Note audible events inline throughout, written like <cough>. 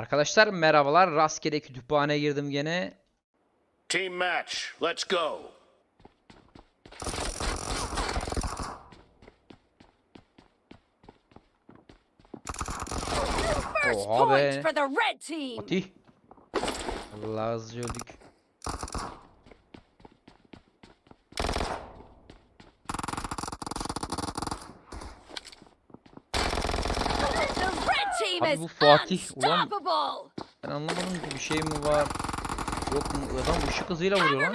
Arkadaşlar merhabalar. Rastgele kütüphane girdim gene. Team match. Let's go. First Oha point be. for the red team. Fatih. Allah hızlıca öldük. The red team Abi bu Fatih, ulan-. Ben anlamadım ki bir şey mi var? Yok mu? Adam ışık hızıyla vuruyor lan.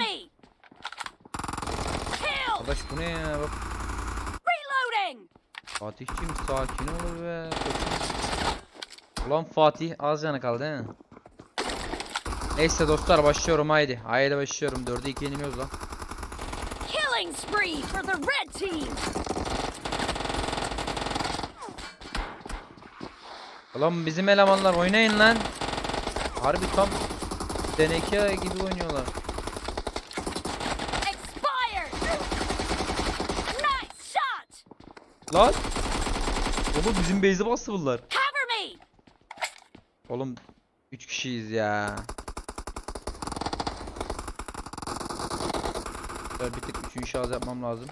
Arkadaş bu ne ya? Bak. Fatih'cim sakin ol be. Ulan Fatih az canı kaldı he. Neyse dostlar başlıyorum haydi. Haydi başlıyorum. 4'e 2 yeniliyoruz lan. Killing spree for the red team. Ulan bizim elemanlar oynayın lan. Harbi tam deneke gibi oynuyorlar. Lan. Oğlum bizim base'e bastı bunlar. Oğlum 3 kişiyiz ya. Bir tık 3. şahıs yapmam lazım.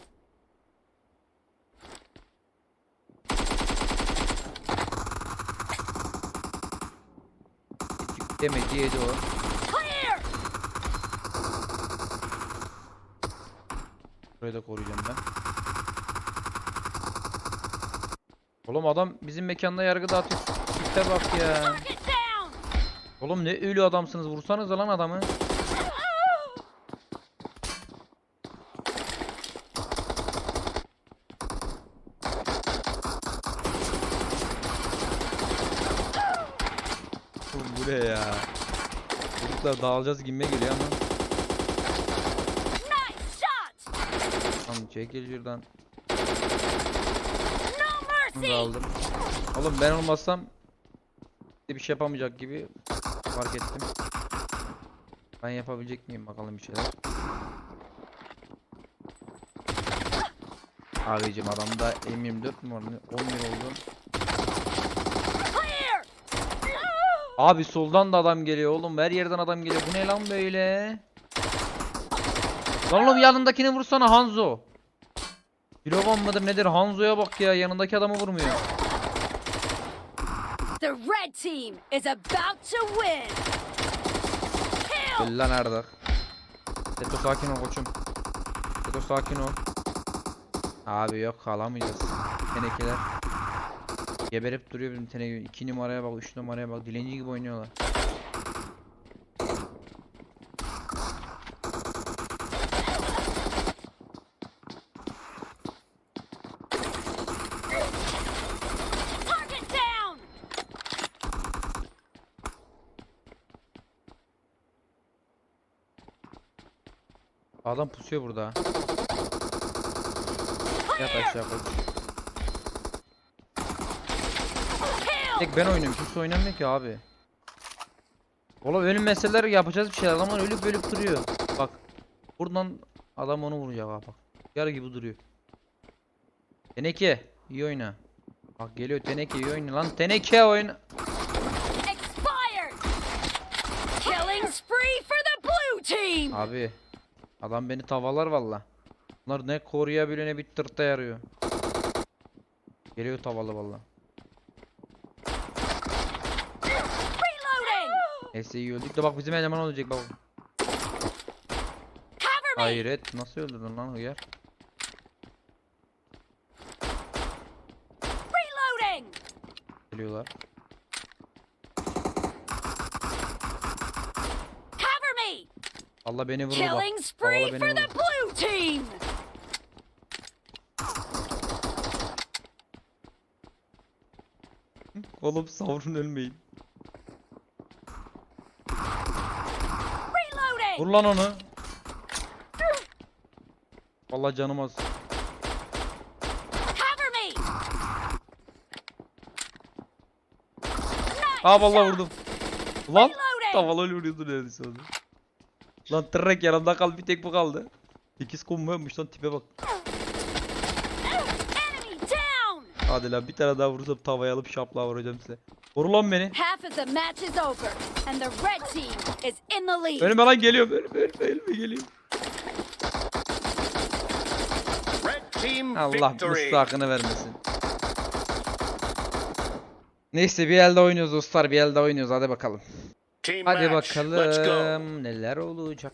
Demedi yedi o. Da koruyacağım ben. Oğlum adam bizim mekanda yargı dağıtıyor. Tipe bak ya. Oğlum ne ölü adamsınız. Vursanız lan adamı. Oğlum bu ne ya? Çocuklar dağılacağız gibime geliyor ama. Tamam çekil şuradan. Bunu da aldım. Oğlum ben olmazsam bir şey yapamayacak gibi fark ettim. Ben yapabilecek miyim bakalım bir şeyler. Abicim adamda M24 mü var? ne- 11 oldu. Abi soldan da adam geliyor oğlum. Her yerden adam geliyor. Bu ne lan böyle? Lan oğlum yanındakini vursana Hanzo. Kilovan mıdır nedir? Hanzo'ya bak ya. Yanındaki adamı vurmuyor. The red team is about to win. Kill. Lan Arda. Seto sakin ol koçum. Seto sakin ol. Abi yok alamayacağız. Tenekeler. Geberip duruyor bizim teneke. 2 numaraya bak, 3 numaraya bak. Dilenci gibi oynuyorlar. Adam pusuyor burada. Yat aşağı koç. Kill. Tek ben oynuyorum. Kimse oynamıyor ki abi. Oğlum ölmeseler yapacağız bir şeyler. Adamlar ölüp ölüp duruyor. Bak. Buradan adam onu vuracak ha bak. Yar gibi duruyor. Teneke iyi oyna. Bak geliyor Teneke iyi oyna lan. Teneke oyna. Abi. Adam beni tavalar valla. Bunlar ne koruyabiliyor ne bir tırta yarıyor. Geliyor tavalı valla. Reloading. Neyse iyi öldük de bak bizim eleman olacak bak. Hayret nasıl öldürdün lan hıyar? Reloading. Geliyorlar. Cover me. Allah beni vurur bak. Killing spree for the blue team. Oğlum savrun ölmeyin. Reloading. Vur lan onu. Vallahi canım az. Aa vallahi vurdum. Lan tavalı vuruyordu neredeyse onu. Lan tırrek yanımda kaldı bir tek bu kaldı. İkiz komboymuş lan tipe bak. Enemy down. Hadi lan bir tane daha vurursam tavaya alıp şaplığa vuracağım size. Vur lan beni. Half of the match is over, and the red team is in the lead. Önüme lan geliyor. Önüme, önüme, önüme geliyor. Allah müstahakını vermesin. Neyse bir elde oynuyoruz dostlar. Bir elde oynuyoruz. Hadi bakalım. Team Hadi match. Bakalım. Neler olacak.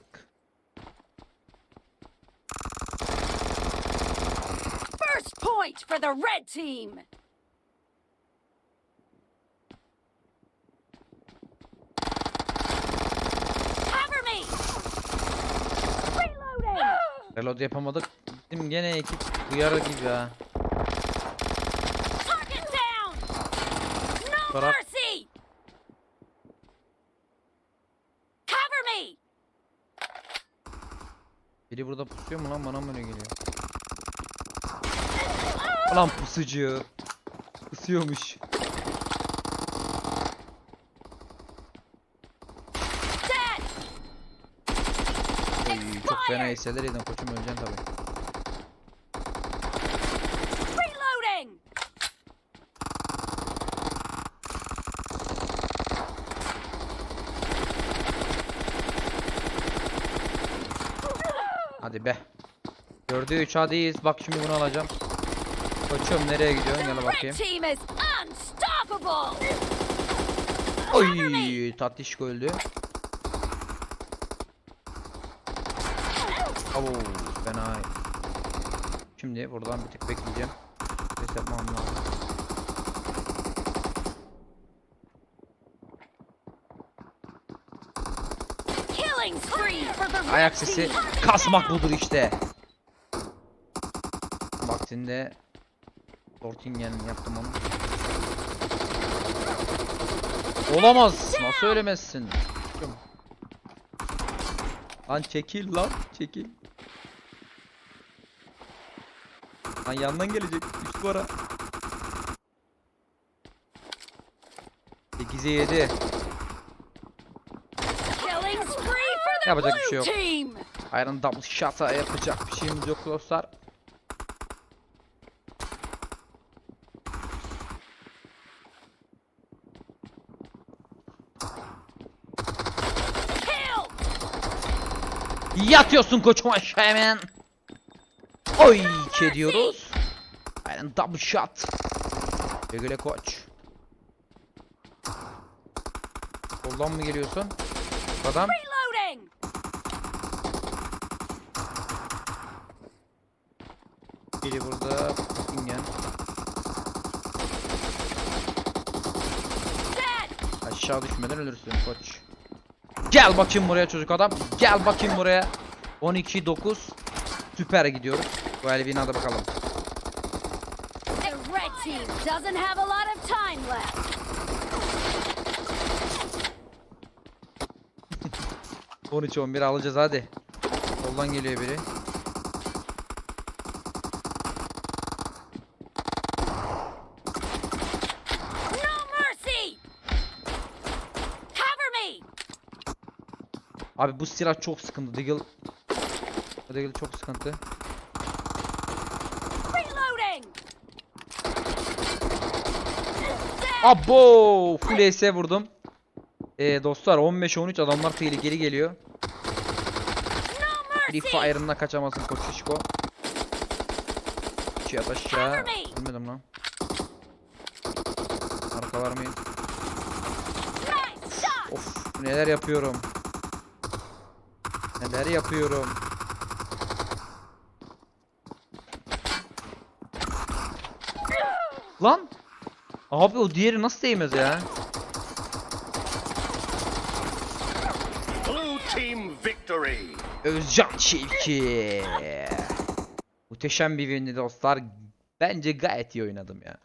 First point for the red team. Cover me. Reloading. <gasps> Reload yapamadık. Bizim gene ekip uyarı gibi ha. Target down. No Bırak. mercy. Cover me. Biri burada pusuyor mu lan bana mı öyle geliyor? Ulan pusucu. Pusuyormuş. Dead. Oy, çok fena hisseler yedim koçum öleceksin tabi. Reloading. Hadi be. Gördüğü 3 hadiyiz. Bak şimdi bunu alacağım. Koçum nereye gidiyorsun? Red bakayım. Oy tatlış öldü. Oo fena. Şimdi buradan bir tık bekleyeceğim. Ses yapmam lazım. Ayak sesi kasmak budur işte. Vaktinde Sortingen yaptım onu. Olamaz. Nasıl söylemezsin? Koçum. Lan çekil lan. Çekil. Lan yandan gelecek. 3 numara. 8'e 7. Killing spree for the Yapacak bir şey yok. Iron Double Shot'a yapacak bir şeyimiz yok dostlar. Kill. Yatıyorsun koçum aşağı hemen. Oy diyoruz. Iron Double Shot. Güle güle koç. Soldan mı geliyorsun? Adam. Biri burada. Ingen. Aşağı düşmeden ölürsün koç. Gel bakayım buraya çocuk adam. Gel bakayım buraya. 12-9. Süper gidiyoruz. Bu el binada bakalım. Of time left. <laughs> 13-11 alacağız hadi. Soldan geliyor biri. No mercy. Cover me. Abi bu silah çok sıkıntı. Deagle. Deagle çok sıkıntı. Abo! Full AS vurdum. Ee, dostlar 15-13 adamlar tehlikeli geliyor. Free. Fire'ına kaçamazsın koç şişko. Şu yat aşağı. Ölmedim lan. Arka var mıyım? Of neler yapıyorum. Neler yapıyorum. Lan! Abi o diğeri nasıl değmez ya? Blue team victory. Özcan Çelki. Muhteşem bir win'di dostlar. Bence gayet iyi oynadım ya.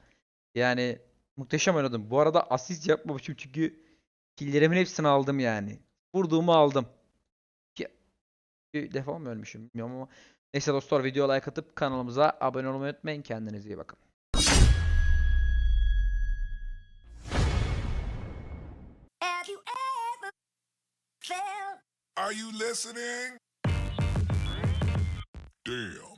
Yani muhteşem oynadım. Bu arada asist yapmamışım çünkü killerimin hepsini aldım yani. Vurduğumu aldım. Bir defa mı ölmüşüm bilmiyorum ama. Neyse dostlar videoya like atıp kanalımıza abone olmayı unutmayın. Kendinize iyi bakın. Are you listening? Damn.